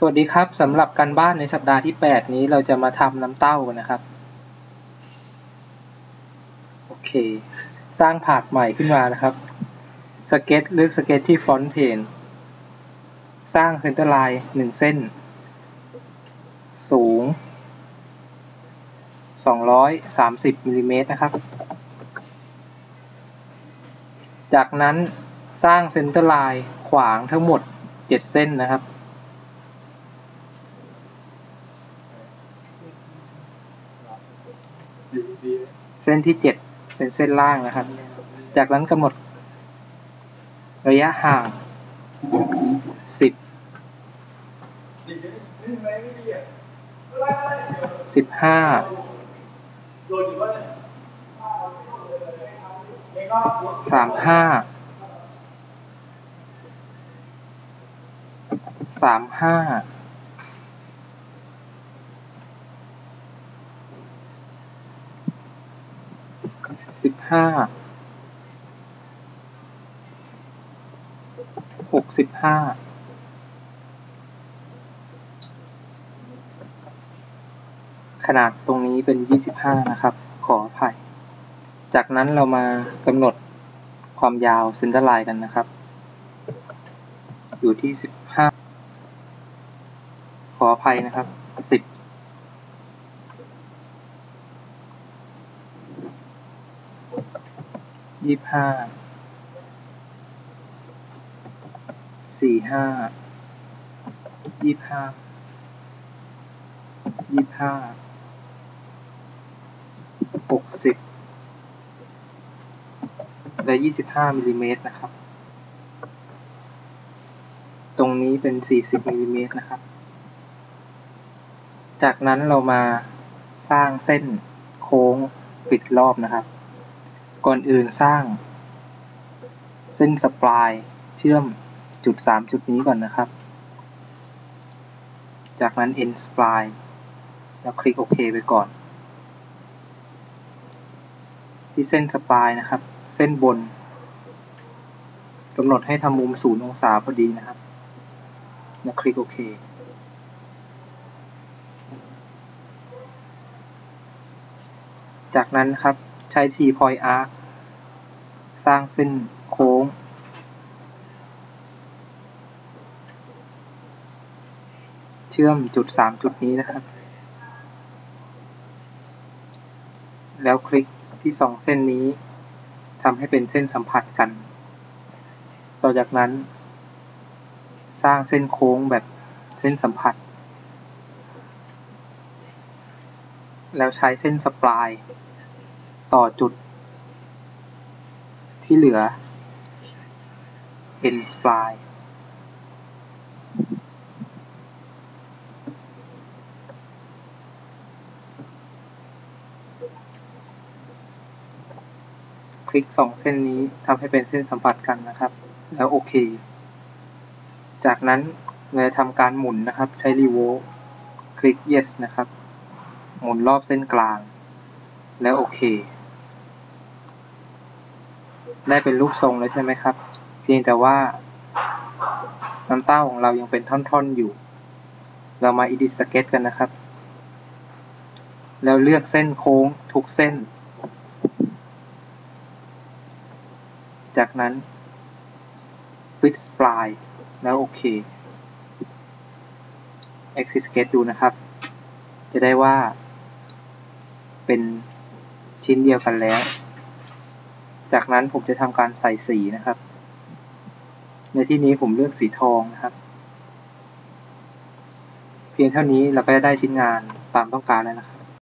สวัสดีครับสำหรับการบ้านในสัปดาห์ที่ 8 นี้เราจะมาทำน้ำเต้ากันนะครับ โอเค สร้างผาดใหม่ขึ้นมานะครับ สเก็ตเลือกสเก็ตที่ฟอนต์เพนสร้างเซนเตอร์ไลน์1เส้น สูง 230มิลลิเมตรนะครับ จากนั้นสร้างเซนเตอร์ไลน์ขวางทั้งหมด 7 เส้นนะครับ เส้นที่7เป็นเส้นล่างนะครับ จากนั้นกำหนด ระยะห่าง10 15 35 35สิ สิบห้าหกสิบห้าขนาดตรงนี้เป็นยี่สิบห้านะครับ ขออภัย จากนั้นเรามากำหนดความยาวเซนเตอร์ไลน์กันนะครับ อยู่ที่สิบห้าขออภัยนะครับสิบ ยี่ห้าสี่ห้ายี่ห้ายี่ห้าหกสิบและยี่สิบห้ามิลลิเมตรนะครับ ตรงนี้เป็นสี่สิบมิลลิเมตรนะครับ จากนั้นเรามาสร้างเส้นโค้งปิดรอบนะครับ ก่อนอื่นสร้าง เส้นสปลายเชื่อมจุดสามจุดนี้ก่อนนะครับ จากนั้น end spline แล้วคลิกโอเคไปก่อน ที่เส้นสปลายนะครับ เส้นบนกำหนดให้ทำมุมศูนย์องศาพอดีนะครับ แล้วคลิกโอเคจากนั้นครับ ใช้ T point arc สร้างเส้นโค้ง เชื่อมจุดสามจุดนี้นะครับ แล้วคลิกที่สองเส้นนี้ทำให้เป็นเส้นสัมผัสกัน ต่อจากนั้น สร้างเส้นโค้งแบบเส้นสัมผัส แล้วใช้เส้นสปลาย ต่อจุดที่เหลือ end spline คลิกสองเส้นนี้ทำให้เป็นเส้นสัมผัสกันนะครับ แล้วโอเค จากนั้นเราจะทำการหมุนนะครับ ใช้รีโวคลิก yes นะครับ หมุนรอบเส้นกลาง แล้วโอเค ได้เป็นรูปทรงแล้วใช่ไหมครับ เพียงแต่ว่าน้ำเต้าของเรายังเป็นท่อนๆอยู่ เรามา edit sketch กันนะครับ แล้วเลือกเส้นโค้งทุกเส้น จากนั้น fix spline แล้วโอเค exit sketch ดูนะครับ จะได้ว่าเป็นชิ้นเดียวกันแล้ว จากนั้นผมจะทำการใส่สีนะครับ ในที่นี้ผมเลือกสีทองนะครับ เพียงเท่านี้เราก็จะได้ชิ้นงานตามต้องการแล้วนะครับ